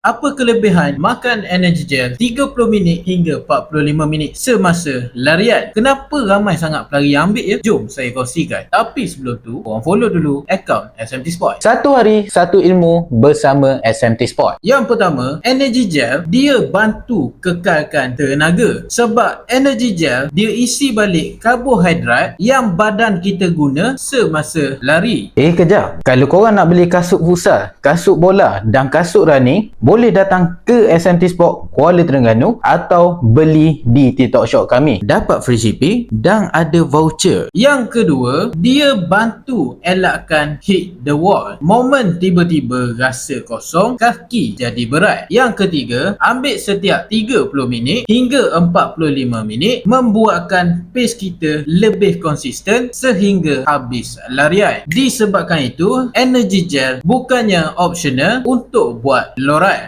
Apa kelebihan makan energy gel 30 minit hingga 45 minit semasa larian? Kenapa ramai sangat pelari yang ambil ya? Jom saya kongsikan. Tapi sebelum tu, korang follow dulu akaun SMT Sport. Satu hari, satu ilmu bersama SMT Sport. Yang pertama, energy gel dia bantu kekalkan tenaga. Sebab energy gel dia isi balik karbohidrat yang badan kita guna semasa lari. Eh kejap, kalau korang nak beli kasut futsal, kasut bola dan kasut running, boleh datang ke SMT Sport Kuala Terengganu atau beli di TikTok Shop kami. dapat free shipping dan ada voucher. Yang kedua, dia bantu elakkan hit the wall. Momen tiba-tiba rasa kosong, kaki jadi berat. Yang ketiga, ambil setiap 30 minit hingga 45 minit membuatkan pace kita lebih konsisten sehingga habis larian. Disebabkan itu, energy gel bukannya optional untuk buat lorat.